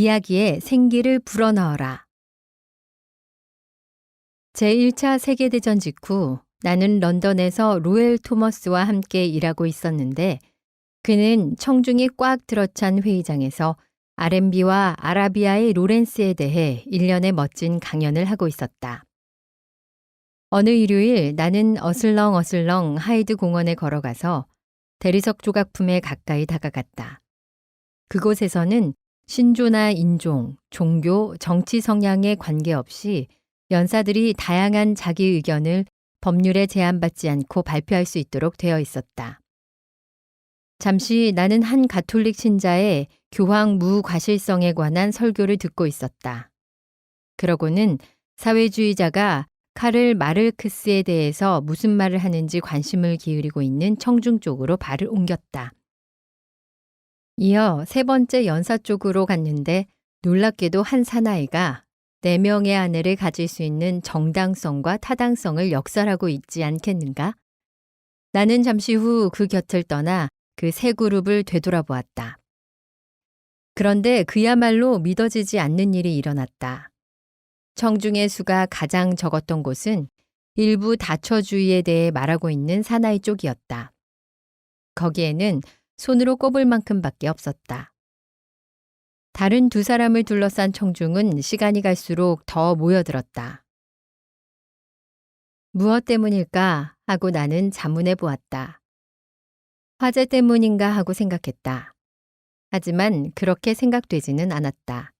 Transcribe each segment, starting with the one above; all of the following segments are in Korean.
이야기에 생기를 불어넣어라. 제1차 세계대전 직후 나는 런던에서 로엘 토머스와 함께 일하고 있었는데 그는 청중이 꽉 들어찬 회의장에서 R&B와 아라비아의 로렌스에 대해 일련의 멋진 강연을 하고 있었다. 어느 일요일 나는 어슬렁 어슬렁 하이드 공원에 걸어가서 대리석 조각품에 가까이 다가갔다. 그곳에서는 신조나 인종, 종교, 정치 성향에 관계없이 연사들이 다양한 자기 의견을 법률에 제한받지 않고 발표할 수 있도록 되어 있었다. 잠시 나는 한 가톨릭 신자의 교황 무과실성에 관한 설교를 듣고 있었다. 그러고는 사회주의자가 카를 마르크스에 대해서 무슨 말을 하는지 관심을 기울이고 있는 청중 쪽으로 발을 옮겼다. 이어 세 번째 연사 쪽으로 갔는데 놀랍게도 한 사나이가 네 명의 아내를 가질 수 있는 정당성과 타당성을 역설하고 있지 않겠는가? 나는 잠시 후 그 곁을 떠나 그 세 그룹을 되돌아보았다. 그런데 그야말로 믿어지지 않는 일이 일어났다. 청중의 수가 가장 적었던 곳은 일부 다처주의에 대해 말하고 있는 사나이 쪽이었다. 거기에는 손으로 꼽을 만큼밖에 없었다. 다른 두 사람을 둘러싼 청중은 시간이 갈수록 더 모여들었다. 무엇 때문일까 하고 나는 자문해 보았다. 화재 때문인가 하고 생각했다. 하지만 그렇게 생각되지는 않았다.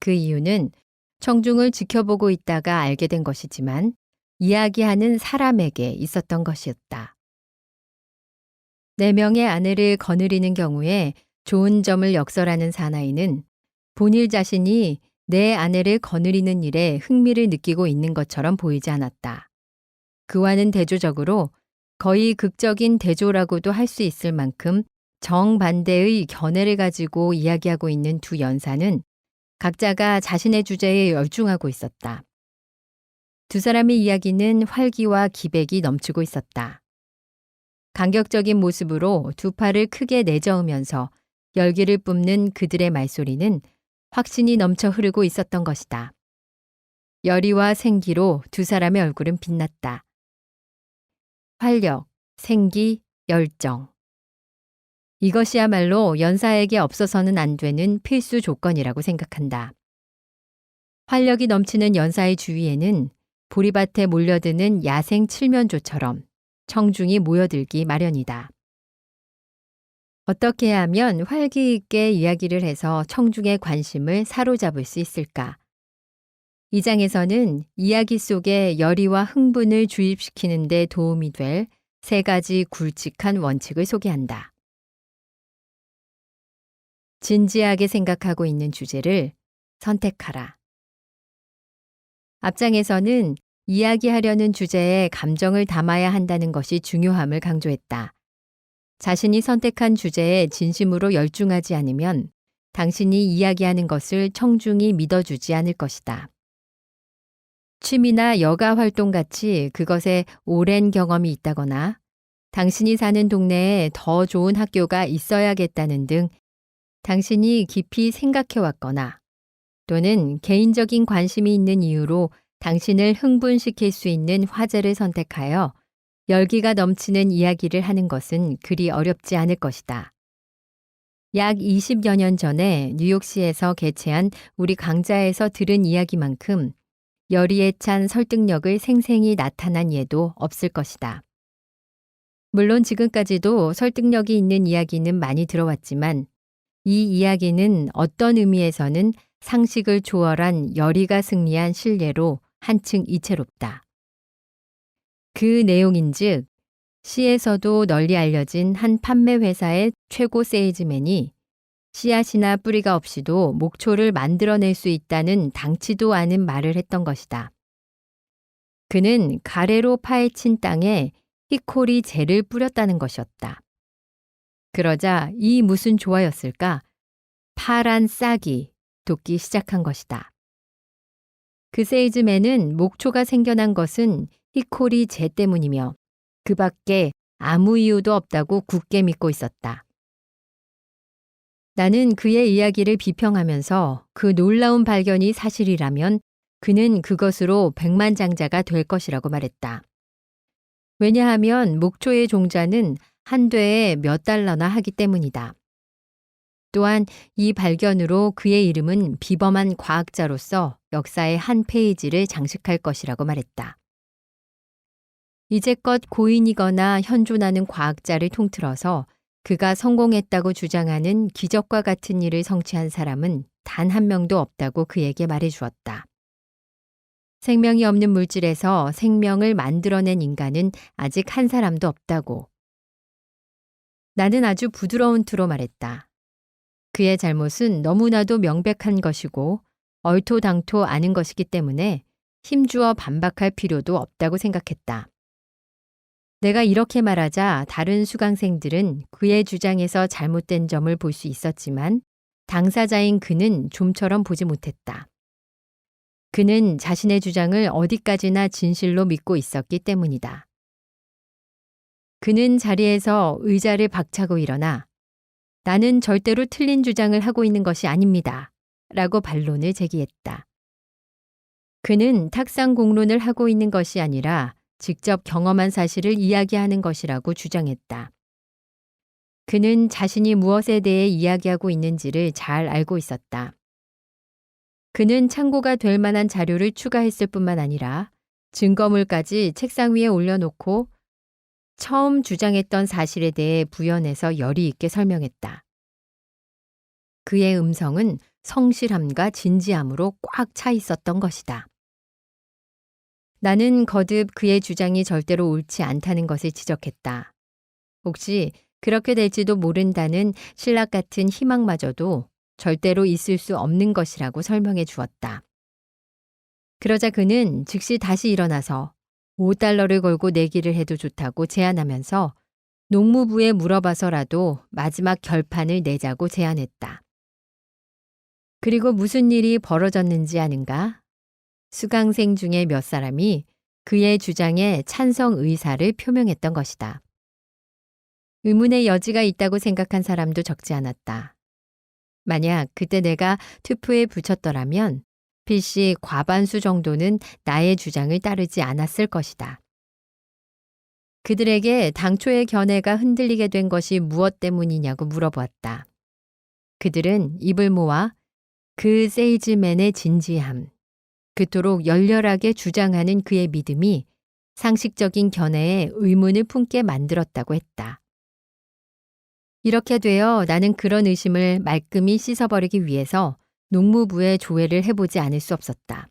그 이유는 청중을 지켜보고 있다가 알게 된 것이지만 이야기하는 사람에게 있었던 것이었다. 네 명의 아내를 거느리는 경우에 좋은 점을 역설하는 사나이는 본일 자신이 내 아내를 거느리는 일에 흥미를 느끼고 있는 것처럼 보이지 않았다. 그와는 대조적으로 거의 극적인 대조라고도 할 수 있을 만큼 정반대의 견해를 가지고 이야기하고 있는 두 연사는 각자가 자신의 주제에 열중하고 있었다. 두 사람의 이야기는 활기와 기백이 넘치고 있었다. 감격적인 모습으로 두 팔을 크게 내저으면서 열기를 뿜는 그들의 말소리는 확신이 넘쳐 흐르고 있었던 것이다. 열의와 생기로 두 사람의 얼굴은 빛났다. 활력, 생기, 열정. 이것이야말로 연사에게 없어서는 안 되는 필수 조건이라고 생각한다. 활력이 넘치는 연사의 주위에는 보리밭에 몰려드는 야생 칠면조처럼 청중이 모여들기 마련이다. 어떻게 하면 활기 있게 이야기를 해서 청중의 관심을 사로잡을 수 있을까? 이 장에서는 이야기 속에 열의와 흥분을 주입시키는 데 도움이 될 세 가지 굵직한 원칙을 소개한다. 진지하게 생각하고 있는 주제를 선택하라. 앞장에서는 이야기하려는 주제에 감정을 담아야 한다는 것이 중요함을 강조했다. 자신이 선택한 주제에 진심으로 열중하지 않으면 당신이 이야기하는 것을 청중이 믿어주지 않을 것이다. 취미나 여가 활동 같이 그것에 오랜 경험이 있다거나 당신이 사는 동네에 더 좋은 학교가 있어야겠다는 등 당신이 깊이 생각해 왔거나 또는 개인적인 관심이 있는 이유로 당신을 흥분시킬 수 있는 화제를 선택하여 열기가 넘치는 이야기를 하는 것은 그리 어렵지 않을 것이다. 약 20여 년 전에 뉴욕시에서 개최한 우리 강좌에서 들은 이야기만큼 열의에 찬 설득력을 생생히 나타난 예도 없을 것이다. 물론 지금까지도 설득력이 있는 이야기는 많이 들어왔지만 이 이야기는 어떤 의미에서는 상식을 초월한 열의가 승리한 신뢰로 한층 이채롭다. 그 내용인즉 시에서도 널리 알려진 한 판매 회사의 최고 세일즈맨이 씨앗이나 뿌리가 없이도 목초를 만들어낼 수 있다는 당치도 않은 말을 했던 것이다. 그는 가래로 파헤친 땅에 히코리 재를 뿌렸다는 것이었다. 그러자 이 무슨 조화였을까? 파란 싹이 돋기 시작한 것이다. 그 세이즈맨은 목초가 생겨난 것은 히코리 재 때문이며 그 밖에 아무 이유도 없다고 굳게 믿고 있었다. 나는 그의 이야기를 비평하면서 그 놀라운 발견이 사실이라면 그는 그것으로 백만장자가 될 것이라고 말했다. 왜냐하면 목초의 종자는 한 대에 몇 달러나 하기 때문이다. 또한 이 발견으로 그의 이름은 비범한 과학자로서 역사의 한 페이지를 장식할 것이라고 말했다. 이제껏 고인이거나 현존하는 과학자를 통틀어서 그가 성공했다고 주장하는 기적과 같은 일을 성취한 사람은 단 한 명도 없다고 그에게 말해 주었다. 생명이 없는 물질에서 생명을 만들어낸 인간은 아직 한 사람도 없다고. 나는 아주 부드러운 투로 말했다. 그의 잘못은 너무나도 명백한 것이고 얼토당토 아는 것이기 때문에 힘주어 반박할 필요도 없다고 생각했다. 내가 이렇게 말하자 다른 수강생들은 그의 주장에서 잘못된 점을 볼 수 있었지만 당사자인 그는 좀처럼 보지 못했다. 그는 자신의 주장을 어디까지나 진실로 믿고 있었기 때문이다. 그는 자리에서 의자를 박차고 일어나 나는 절대로 틀린 주장을 하고 있는 것이 아닙니다. 라고 반론을 제기했다. 그는 탁상 공론을 하고 있는 것이 아니라 직접 경험한 사실을 이야기하는 것이라고 주장했다. 그는 자신이 무엇에 대해 이야기하고 있는지를 잘 알고 있었다. 그는 참고가 될 만한 자료를 추가했을 뿐만 아니라 증거물까지 책상 위에 올려놓고 처음 주장했던 사실에 대해 부연해서 열의 있게 설명했다. 그의 음성은 성실함과 진지함으로 꽉 차 있었던 것이다. 나는 거듭 그의 주장이 절대로 옳지 않다는 것을 지적했다. 혹시 그렇게 될지도 모른다는 신락 같은 희망마저도 절대로 있을 수 없는 것이라고 설명해 주었다. 그러자 그는 즉시 다시 일어나서 5달러를 걸고 내기를 해도 좋다고 제안하면서 농무부에 물어봐서라도 마지막 결판을 내자고 제안했다. 그리고 무슨 일이 벌어졌는지 아는가? 수강생 중에 몇 사람이 그의 주장에 찬성 의사를 표명했던 것이다. 의문의 여지가 있다고 생각한 사람도 적지 않았다. 만약 그때 내가 투표에 붙였더라면 필시 과반수 정도는 나의 주장을 따르지 않았을 것이다. 그들에게 당초의 견해가 흔들리게 된 것이 무엇 때문이냐고 물어보았다. 그들은 입을 모아 그 세이즈맨의 진지함, 그토록 열렬하게 주장하는 그의 믿음이 상식적인 견해에 의문을 품게 만들었다고 했다. 이렇게 되어 나는 그런 의심을 말끔히 씻어버리기 위해서 농무부에 조회를 해보지 않을 수 없었다.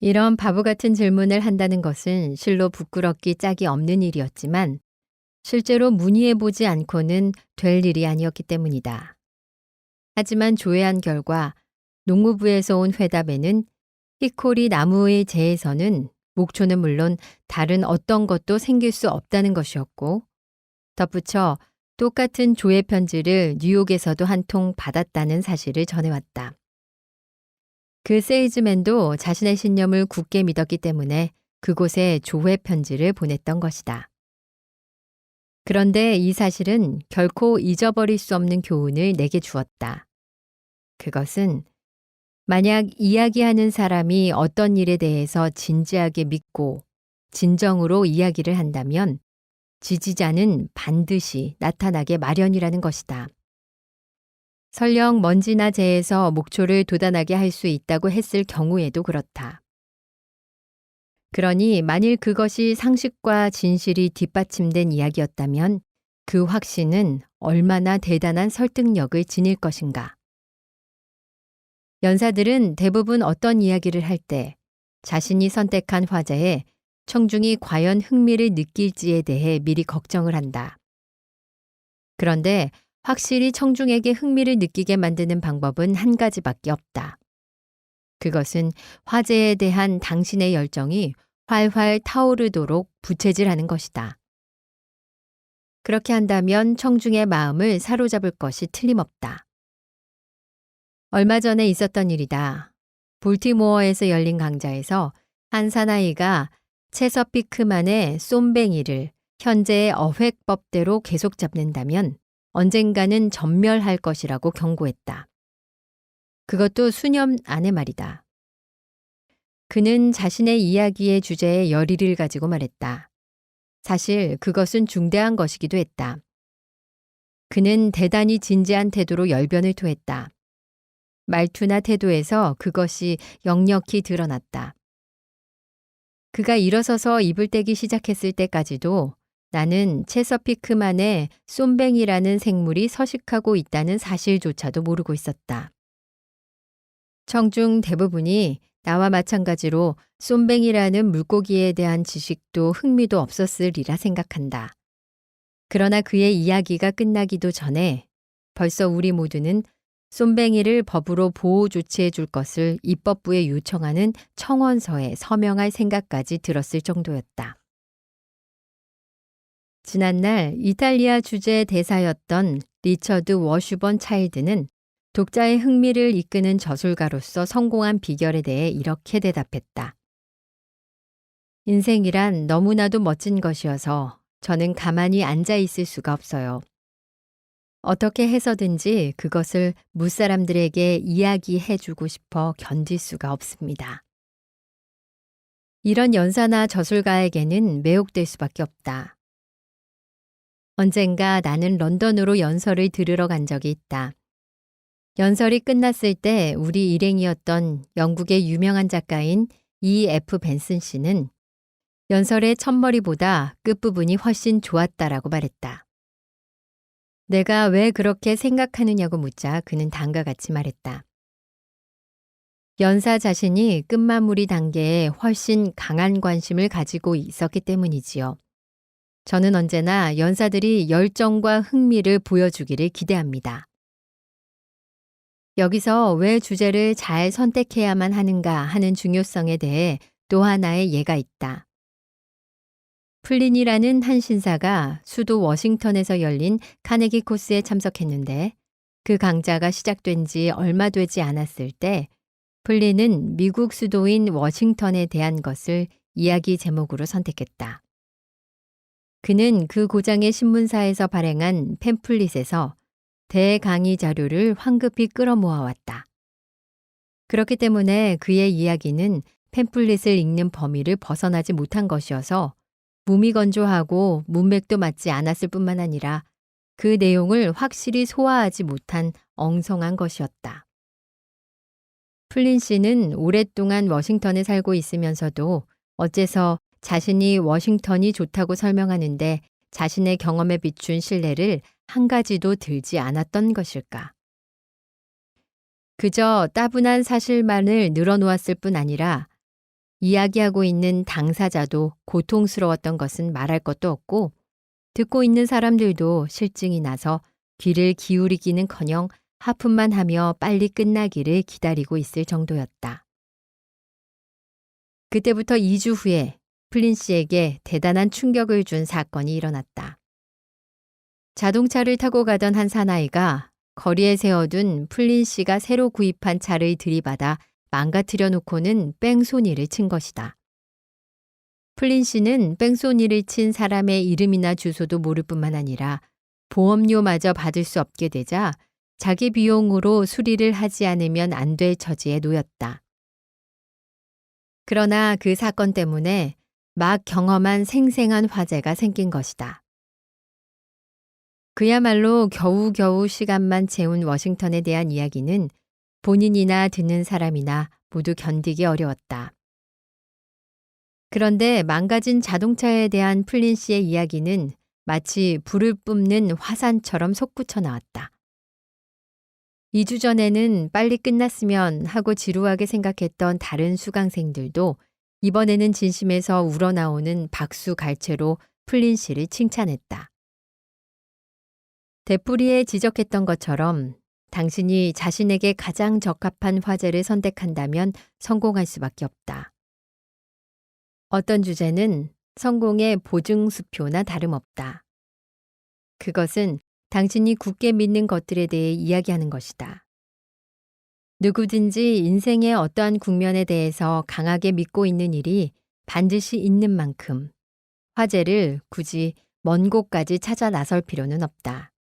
이런 바보 같은 질문을 한다는 것은 실로 부끄럽기 짝이 없는 일이었지만 실제로 문의해보지 않고는 될 일이 아니었기 때문이다. 하지만 조회한 결과 농무부에서 온 회답에는 히코리 나무의 재에서는 목초는 물론 다른 어떤 것도 생길 수 없다는 것이었고 덧붙여 똑같은 조회 편지를 뉴욕에서도 한 통 받았다는 사실을 전해왔다. 그 세이즈맨도 자신의 신념을 굳게 믿었기 때문에 그곳에 조회 편지를 보냈던 것이다. 그런데 이 사실은 결코 잊어버릴 수 없는 교훈을 내게 주었다. 그것은 만약 이야기하는 사람이 어떤 일에 대해서 진지하게 믿고 진정으로 이야기를 한다면 지지자는 반드시 나타나게 마련이라는 것이다. 설령 먼지나 재에서 목초를 도단하게 할 수 있다고 했을 경우에도 그렇다. 그러니 만일 그것이 상식과 진실이 뒷받침된 이야기였다면 그 확신은 얼마나 대단한 설득력을 지닐 것인가. 연사들은 대부분 어떤 이야기를 할 때 자신이 선택한 화제에 청중이 과연 흥미를 느낄지에 대해 미리 걱정을 한다. 그런데 확실히 청중에게 흥미를 느끼게 만드는 방법은 한 가지밖에 없다. 그것은 화제에 대한 당신의 열정이 활활 타오르도록 부채질하는 것이다. 그렇게 한다면 청중의 마음을 사로잡을 것이 틀림없다. 얼마 전에 있었던 일이다. 볼티모어에서 열린 강좌에서 한 사나이가 채서 피크만의 쏨뱅이를 현재의 어획법대로 계속 잡는다면 언젠가는 전멸할 것이라고 경고했다. 그것도 수년 안에 말이다. 그는 자신의 이야기의 주제에 열의를 가지고 말했다. 사실 그것은 중대한 것이기도 했다. 그는 대단히 진지한 태도로 열변을 토했다. 말투나 태도에서 그것이 역력히 드러났다. 그가 일어서서 입을 떼기 시작했을 때까지도 나는 체서피크만의 쏨뱅이라는 생물이 서식하고 있다는 사실조차도 모르고 있었다. 청중 대부분이 나와 마찬가지로 쏨뱅이라는 물고기에 대한 지식도 흥미도 없었으리라 생각한다. 그러나 그의 이야기가 끝나기도 전에 벌써 우리 모두는 쏨뱅이를 법으로 보호 조치해 줄 것을 입법부에 요청하는 청원서에 서명할 생각까지 들었을 정도였다. 지난날 이탈리아 주재 대사였던 리처드 워슈번 차일드는 독자의 흥미를 이끄는 저술가로서 성공한 비결에 대해 이렇게 대답했다. 인생이란 너무나도 멋진 것이어서 저는 가만히 앉아 있을 수가 없어요. 어떻게 해서든지 그것을 무사람들에게 이야기해주고 싶어 견딜 수가 없습니다. 이런 연사나 저술가에게는 매혹될 수밖에 없다. 언젠가 나는 런던으로 연설을 들으러 간 적이 있다. 연설이 끝났을 때 우리 일행이었던 영국의 유명한 작가인 E.F. 벤슨 씨는 연설의 첫머리보다 끝부분이 훨씬 좋았다라고 말했다. 내가 왜 그렇게 생각하느냐고 묻자 그는 다음과 같이 말했다. 연사 자신이 끝마무리 단계에 훨씬 강한 관심을 가지고 있었기 때문이지요. 저는 언제나 연사들이 열정과 흥미를 보여주기를 기대합니다. 여기서 왜 주제를 잘 선택해야만 하는가 하는 중요성에 대해 또 하나의 예가 있다. 플린이라는 한 신사가 수도 워싱턴에서 열린 카네기 코스에 참석했는데 그 강좌가 시작된 지 얼마 되지 않았을 때 플린은 미국 수도인 워싱턴에 대한 것을 이야기 제목으로 선택했다. 그는 그 고장의 신문사에서 발행한 팸플릿에서 대강의 자료를 황급히 끌어모아 왔다. 그렇기 때문에 그의 이야기는 팸플릿을 읽는 범위를 벗어나지 못한 것이어서 무미건조하고 문맥도 맞지 않았을 뿐만 아니라 그 내용을 확실히 소화하지 못한 엉성한 것이었다. 플린 씨는 오랫동안 워싱턴에 살고 있으면서도 어째서 자신이 워싱턴이 좋다고 설명하는데 자신의 경험에 비춘 신뢰를 한 가지도 들지 않았던 것일까? 그저 따분한 사실만을 늘어놓았을 뿐 아니라 이야기하고 있는 당사자도 고통스러웠던 것은 말할 것도 없고 듣고 있는 사람들도 실증이 나서 귀를 기울이기는 커녕 하품만 하며 빨리 끝나기를 기다리고 있을 정도였다. 그때부터 2주 후에 플린 씨에게 대단한 충격을 준 사건이 일어났다. 자동차를 타고 가던 한 사나이가 거리에 세워둔 플린 씨가 새로 구입한 차를 들이받아 망가뜨려 놓고는 뺑소니를 친 것이다. 플린 씨는 뺑소니를 친 사람의 이름이나 주소도 모를 뿐만 아니라 보험료마저 받을 수 없게 되자 자기 비용으로 수리를 하지 않으면 안 될 처지에 놓였다. 그러나 그 사건 때문에 막 경험한 생생한 화제가 생긴 것이다. 그야말로 겨우겨우 시간만 채운 워싱턴에 대한 이야기는 본인이나 듣는 사람이나 모두 견디기 어려웠다. 그런데 망가진 자동차에 대한 플린 씨의 이야기는 마치 불을 뿜는 화산처럼 솟구쳐 나왔다. 2주 전에는 빨리 끝났으면 하고 지루하게 생각했던 다른 수강생들도 이번에는 진심에서 우러나오는 박수 갈채로 플린 씨를 칭찬했다. 데프리에 지적했던 것처럼 당신이 자신에게 가장 적합한 화제를 선택한다면 성공할 수밖에 없다. 어떤 주제는 성공의 보증수표나 다름없다. 그것은 당신이 굳게 믿는 것들에 대해 이야기하는 것이다. 누구든지 인생의 어떠한 국면에 대해서 강하게 믿고 있는 일이 반드시 있는 만큼 화제를 굳이 먼 곳까지 찾아 나설 필요는 없다.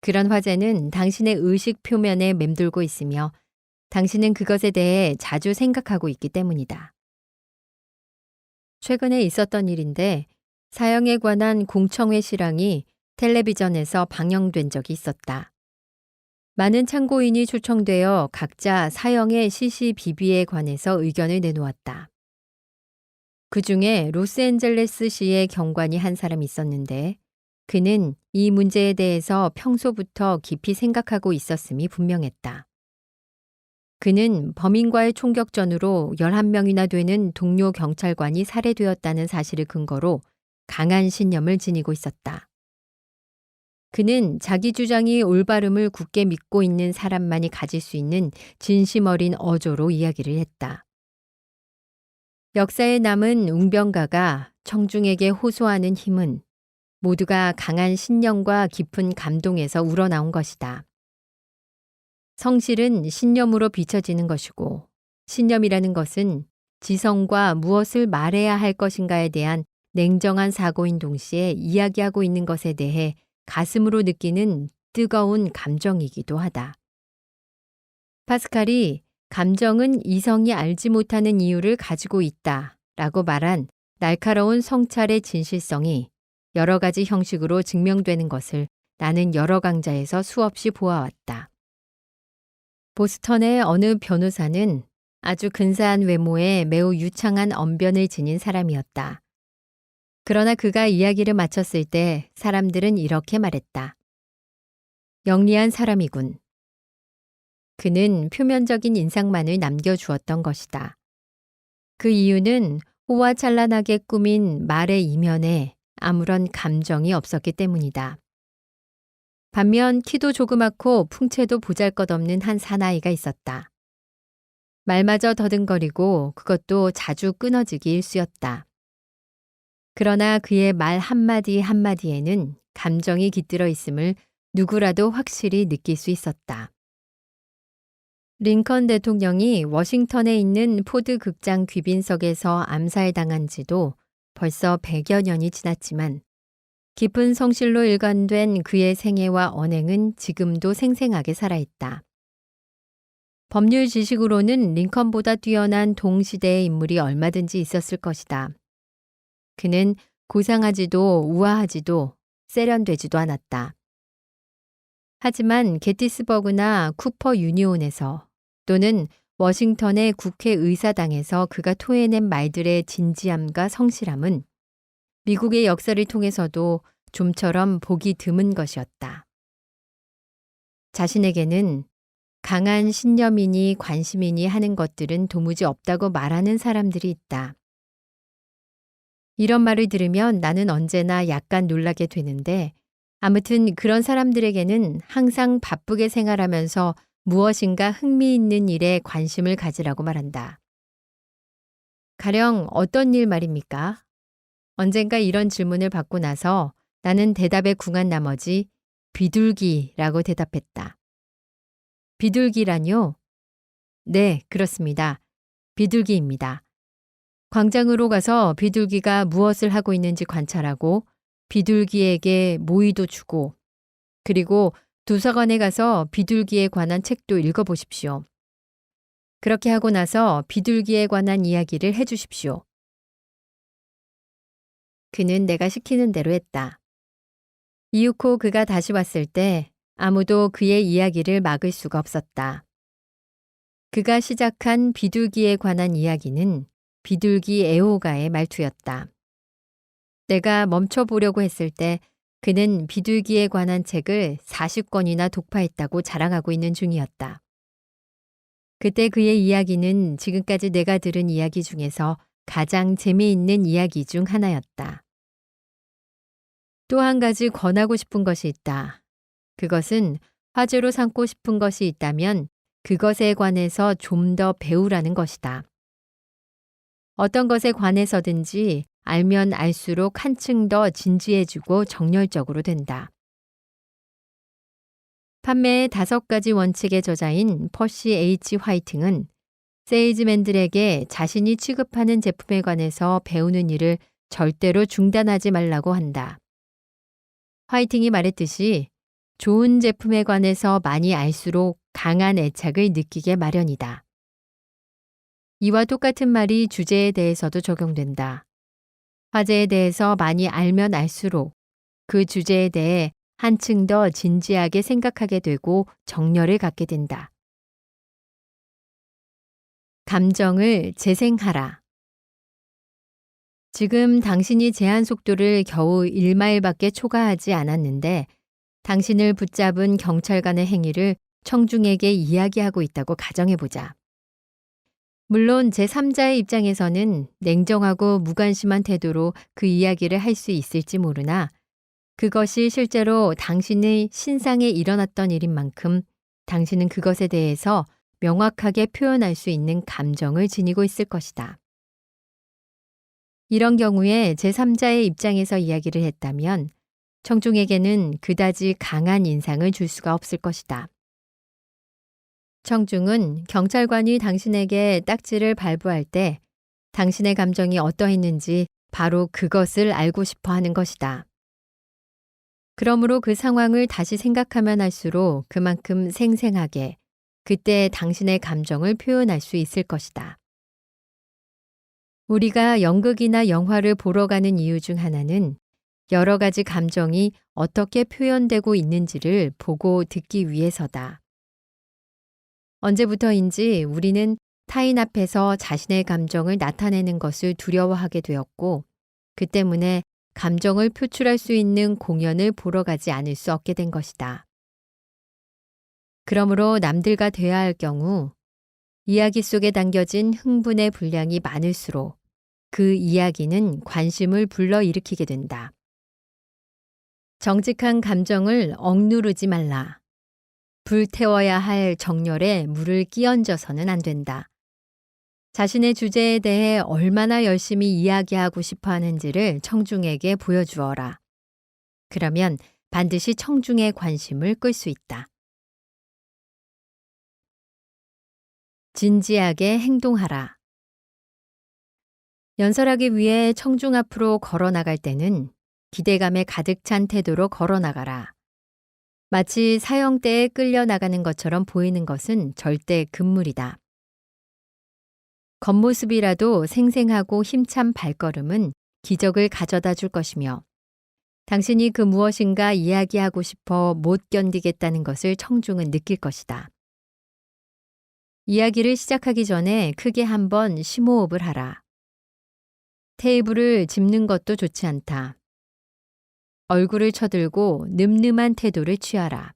그런 화제는 당신의 의식 표면에 맴돌고 있으며 당신은 그것에 대해 자주 생각하고 있기 때문이다. 최근에 있었던 일인데 사형에 관한 공청회 실황이 텔레비전에서 방영된 적이 있었다. 많은 참고인이 초청되어 각자 사형의 시시비비에 관해서 의견을 내놓았다. 그 중에 로스앤젤레스시의 경관이 한 사람 있었는데 그는 이 문제에 대해서 평소부터 깊이 생각하고 있었음이 분명했다. 그는 범인과의 총격전으로 11명이나 되는 동료 경찰관이 살해되었다는 사실을 근거로 강한 신념을 지니고 있었다. 그는 자기 주장이 올바름을 굳게 믿고 있는 사람만이 가질 수 있는 진심 어린 어조로 이야기를 했다. 역사에 남은 웅병가가 청중에게 호소하는 힘은 모두가 강한 신념과 깊은 감동에서 우러나온 것이다. 성실은 신념으로 비춰지는 것이고 신념이라는 것은 지성과 무엇을 말해야 할 것인가에 대한 냉정한 사고인 동시에 이야기하고 있는 것에 대해 가슴으로 느끼는 뜨거운 감정이기도 하다. 파스칼이 감정은 이성이 알지 못하는 이유를 가지고 있다 라고 말한 날카로운 성찰의 진실성이 여러 가지 형식으로 증명되는 것을 나는 여러 강좌에서 수없이 보아왔다. 보스턴의 어느 변호사는 아주 근사한 외모에 매우 유창한 언변을 지닌 사람이었다. 그러나 그가 이야기를 마쳤을 때 사람들은 이렇게 말했다. 영리한 사람이군. 그는 표면적인 인상만을 남겨주었던 것이다. 그 이유는 호화찬란하게 꾸민 말의 이면에 아무런 감정이 없었기 때문이다. 반면 키도 조그맣고 풍채도 보잘것없는 한 사나이가 있었다. 말마저 더듬거리고 그것도 자주 끊어지기 일쑤였다. 그러나 그의 말 한마디 한마디에는 감정이 깃들어 있음을 누구라도 확실히 느낄 수 있었다. 링컨 대통령이 워싱턴에 있는 포드 극장 귀빈석에서 암살당한 지도 벌써 100여 년이 지났지만 깊은 성실로 일관된 그의 생애와 언행은 지금도 생생하게 살아있다. 법률 지식으로는 링컨보다 뛰어난 동시대의 인물이 얼마든지 있었을 것이다. 그는 고상하지도 우아하지도 세련되지도 않았다. 하지만 게티스버그나 쿠퍼 유니온에서 또는 워싱턴의 국회의사당에서 그가 토해낸 말들의 진지함과 성실함은 미국의 역사를 통해서도 좀처럼 보기 드문 것이었다. 자신에게는 강한 신념이니 관심이니 하는 것들은 도무지 없다고 말하는 사람들이 있다. 이런 말을 들으면 나는 언제나 약간 놀라게 되는데 아무튼 그런 사람들에게는 항상 바쁘게 생활하면서 무엇인가 흥미있는 일에 관심을 가지라고 말한다. 가령 어떤 일 말입니까? 언젠가 이런 질문을 받고 나서 나는 대답에 궁한 나머지 비둘기라고 대답했다. 비둘기라뇨? 네, 그렇습니다. 비둘기입니다. 광장으로 가서 비둘기가 무엇을 하고 있는지 관찰하고 비둘기에게 모이도 주고 그리고 도서관에 가서 비둘기에 관한 책도 읽어보십시오. 그렇게 하고 나서 비둘기에 관한 이야기를 해주십시오. 그는 내가 시키는 대로 했다. 이윽고 그가 다시 왔을 때 아무도 그의 이야기를 막을 수가 없었다. 그가 시작한 비둘기에 관한 이야기는 비둘기 애호가의 말투였다. 내가 멈춰보려고 했을 때 그는 비둘기에 관한 책을 40권이나 독파했다고 자랑하고 있는 중이었다. 그때 그의 이야기는 지금까지 내가 들은 이야기 중에서 가장 재미있는 이야기 중 하나였다. 또 한 가지 권하고 싶은 것이 있다. 그것은 화제로 삼고 싶은 것이 있다면 그것에 관해서 좀 더 배우라는 것이다. 어떤 것에 관해서든지 알면 알수록 한층 더 진지해지고 정열적으로 된다. 판매의 다섯 가지 원칙의 저자인 퍼시 H. 화이팅은 세일즈맨들에게 자신이 취급하는 제품에 관해서 배우는 일을 절대로 중단하지 말라고 한다. 화이팅이 말했듯이 좋은 제품에 관해서 많이 알수록 강한 애착을 느끼게 마련이다. 이와 똑같은 말이 주제에 대해서도 적용된다. 화제에 대해서 많이 알면 알수록 그 주제에 대해 한층 더 진지하게 생각하게 되고 정열을 갖게 된다. 감정을 재생하라. 지금 당신이 제한 속도를 겨우 1마일밖에 초과하지 않았는데 당신을 붙잡은 경찰관의 행위를 청중에게 이야기하고 있다고 가정해보자. 물론 제3자의 입장에서는 냉정하고 무관심한 태도로 그 이야기를 할 수 있을지 모르나 그것이 실제로 당신의 신상에 일어났던 일인 만큼 당신은 그것에 대해서 명확하게 표현할 수 있는 감정을 지니고 있을 것이다. 이런 경우에 제3자의 입장에서 이야기를 했다면 청중에게는 그다지 강한 인상을 줄 수가 없을 것이다. 청중은 경찰관이 당신에게 딱지를 발부할 때 당신의 감정이 어떠했는지 바로 그것을 알고 싶어 하는 것이다. 그러므로 그 상황을 다시 생각하면 할수록 그만큼 생생하게 그때 당신의 감정을 표현할 수 있을 것이다. 우리가 연극이나 영화를 보러 가는 이유 중 하나는 여러 가지 감정이 어떻게 표현되고 있는지를 보고 듣기 위해서다. 언제부터인지 우리는 타인 앞에서 자신의 감정을 나타내는 것을 두려워하게 되었고, 그 때문에 감정을 표출할 수 있는 공연을 보러 가지 않을 수 없게 된 것이다. 그러므로 남들과 대화할 경우 이야기 속에 담겨진 흥분의 분량이 많을수록 그 이야기는 관심을 불러일으키게 된다. 정직한 감정을 억누르지 말라. 불태워야 할 정열에 물을 끼얹어서는 안 된다. 자신의 주제에 대해 얼마나 열심히 이야기하고 싶어 하는지를 청중에게 보여주어라. 그러면 반드시 청중의 관심을 끌 수 있다. 진지하게 행동하라. 연설하기 위해 청중 앞으로 걸어 나갈 때는 기대감에 가득 찬 태도로 걸어 나가라. 마치 사형대에 끌려 나가는 것처럼 보이는 것은 절대 금물이다. 겉모습이라도 생생하고 힘찬 발걸음은 기적을 가져다 줄 것이며 당신이 그 무엇인가 이야기하고 싶어 못 견디겠다는 것을 청중은 느낄 것이다. 이야기를 시작하기 전에 크게 한번 심호흡을 하라. 테이블을 짚는 것도 좋지 않다. 얼굴을 쳐들고 늠름한 태도를 취하라.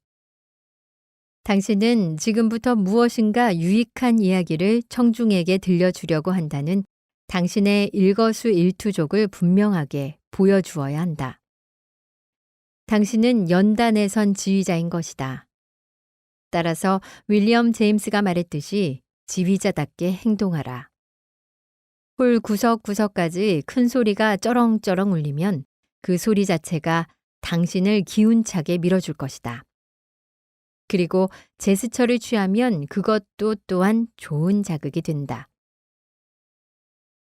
당신은 지금부터 무엇인가 유익한 이야기를 청중에게 들려주려고 한다는 당신의 일거수 일투족을 분명하게 보여주어야 한다. 당신은 연단에 선 지휘자인 것이다. 따라서 윌리엄 제임스가 말했듯이 지휘자답게 행동하라. 홀 구석구석까지 큰 소리가 쩌렁쩌렁 울리면 그 소리 자체가 당신을 기운차게 밀어줄 것이다. 그리고 제스처를 취하면 그것도 또한 좋은 자극이 된다.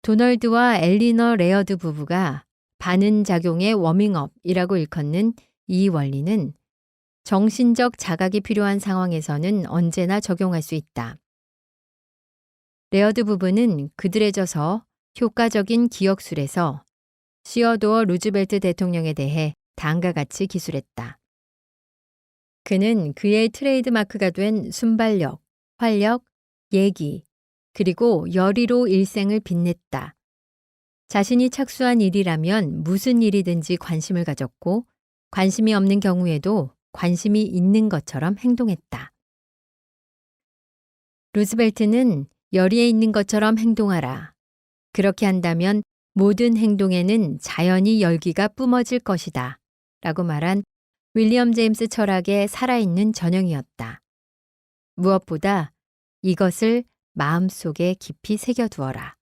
도널드와 엘리너 레어드 부부가 반은 작용의 워밍업이라고 일컫는 이 원리는 정신적 자각이 필요한 상황에서는 언제나 적용할 수 있다. 레어드 부부는 그들에 져서 효과적인 기억술에서 시어도어 루즈벨트 대통령에 대해 다음과 같이 기술했다. 그는 그의 트레이드마크가 된 순발력, 활력, 예기, 그리고 열의로 일생을 빛냈다. 자신이 착수한 일이라면 무슨 일이든지 관심을 가졌고 관심이 없는 경우에도 관심이 있는 것처럼 행동했다. 루즈벨트는 열의에 있는 것처럼 행동하라. 그렇게 한다면 모든 행동에는 자연히 열기가 뿜어질 것이다. 라고 말한 윌리엄 제임스 철학의 살아있는 전형이었다. 무엇보다 이것을 마음속에 깊이 새겨두어라.